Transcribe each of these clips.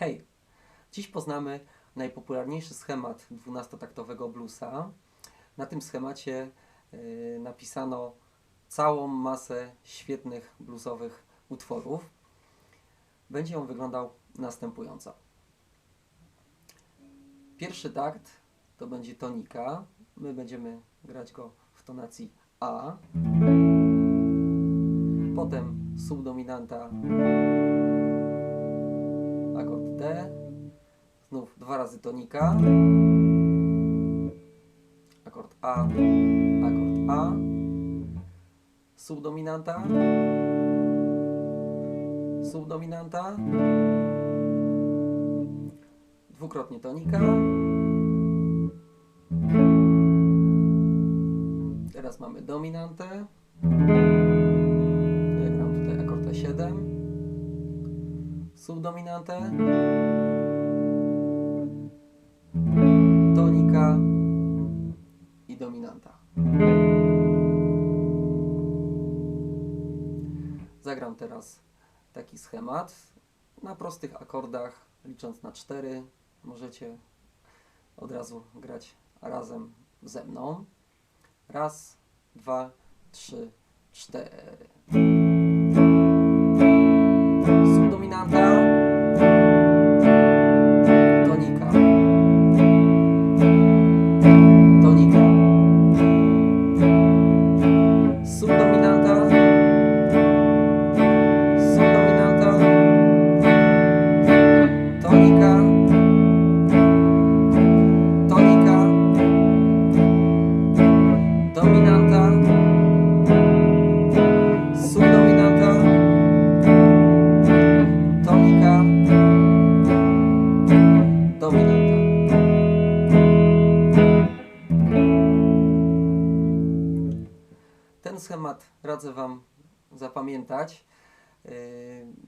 Hej! Dziś poznamy najpopularniejszy schemat 12-taktowego bluesa. Na tym schemacie y, napisano całą masę świetnych bluesowych utworów. Będzie on wyglądał następująco. Pierwszy takt to będzie tonika. My będziemy grać go w tonacji A. Potem subdominanta dwa razy tonika, akord A, akord A, subdominanta, subdominanta, dwukrotnie tonika, teraz mamy dominantę, ja gram tutaj akord E7, subdominantę, Zagram teraz taki schemat na prostych akordach, licząc na 4. Możecie od razu grać razem ze mną. Raz, dwa, trzy, cztery. Ten schemat radzę Wam zapamiętać, yy,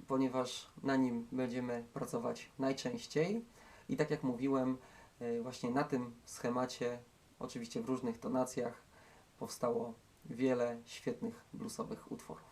ponieważ na nim będziemy pracować najczęściej. I tak jak mówiłem, yy, właśnie na tym schemacie, oczywiście w różnych tonacjach, powstało wiele świetnych bluesowych utworów.